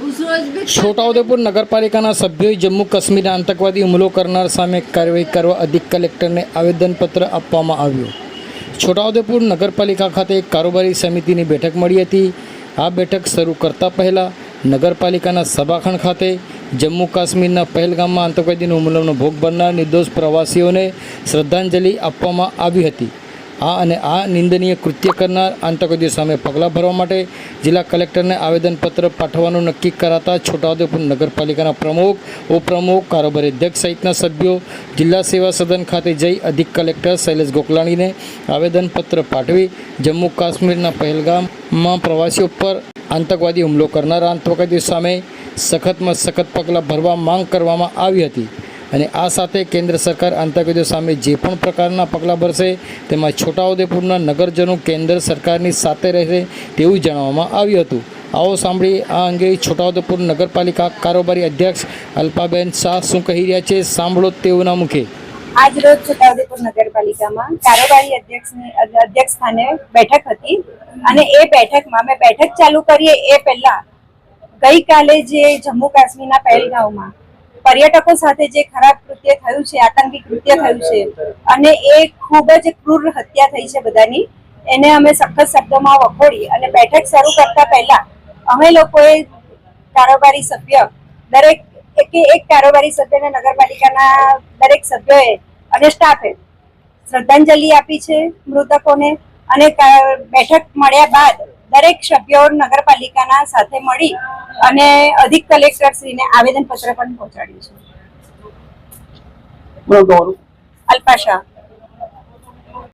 છોટાઉદેપુર નગરપાલિકાના સભ્યોએ જમ્મુ કાશ્મીરના આતંકવાદી હુમલો કરનાર સામે કાર્યવાહી કરવા અધિક કલેક્ટરને આવેદનપત્ર આપવામાં આવ્યું. છોટાઉદેપુર નગરપાલિકા ખાતે એક કારોબારી સમિતિની બેઠક મળી હતી. આ બેઠક શરૂ કરતા પહેલાં નગરપાલિકાના સભાખંડ ખાતે જમ્મુ કાશ્મીરના પહેલગામમાં આતંકવાદીનો હુમલાનો ભોગ બનનાર નિર્દોષ પ્રવાસીઓને શ્રદ્ધાંજલિ આપવામાં આવી હતી. આ અને આ નિંદનીય કૃત્ય કરનાર આતંકવાદીઓ સામે પગલાં ભરવા માટે જિલ્લા કલેક્ટરને આવેદનપત્ર પાઠવવાનું નક્કી કરાતા છોટાઉદેપુર નગરપાલિકાના પ્રમુખ, ઉપપ્રમુખ, કારોબારી અધ્યક્ષ સહિતના સભ્યો, જિલ્લા સેવા સદન ખાતે જઈ અધિક કલેક્ટર શૈલેષ ગોકલાણીને આવેદનપત્ર પાઠવી જમ્મુ કાશ્મીરના પહેલગામમાં પ્રવાસીઓ પર આતંકવાદી હુમલો કરનાર આતંકવાદીઓ સામે સખતમાં સખત પગલાં ભરવા માંગ કરવામાં આવી હતી. અને આ સાથે કેન્દ્ર સરકાર આતંકવાદીઓ સામે જે પણ પ્રકારના પગલાં ભરશે, તેમાં છોટાઉદેપુરના નગરજનો કેન્દ્ર સરકારની સાથે રહેશે તેવું જણાવવામાં આવ્યું હતું. આવો સાંભળી આ અંગે છોટાઉદેપુર નગરપાલિકા કારોબારી અધ્યક્ષ અલ્પાબેન શાહ શું કહી રહ્યા છે, સાંભળો તેઓના મુખે. આજ રોજ છોટાઉદેપુર નગરપાલિકામાં કારોબારી અધ્યક્ષની અધ્યક્ષ સ્થાને બેઠક હતી અને એ બેઠકમાં અમે બેઠક ચાલુ કરીએ એ પહેલા ગઈકાલે જે જમ્મુ કાશ્મીરના પહેલગાંવમાં પર્યટકો સાથે જે ખરાબ કૃત્ય થયું છે, આતંકી કૃત્ય થયું છે, અને એ ખૂબ જ ક્રૂર હત્યા થઈ છે બધાની. એને અમે સખત શબ્દોમાં વખોડી અને બેઠક શરૂ કરતા પહેલા અમે લોકોએ કારોબારી સભ્ય, દરેક એક એક કારોબારી સભ્યને નગરપાલિકાના દરેક સભ્યોએ અને સ્ટાફે શ્રદ્ધાંજલિ આપી છે મૃતકોને અને બેઠક મળ્યા બાદ દરેક સભ્યો નગરપાલિકાના સાથે મળી અને અધિક કલેક્ટરશ્રીને આવેદનપત્ર પણ પહોંચાડ્યું છે. અલ્પા શાહ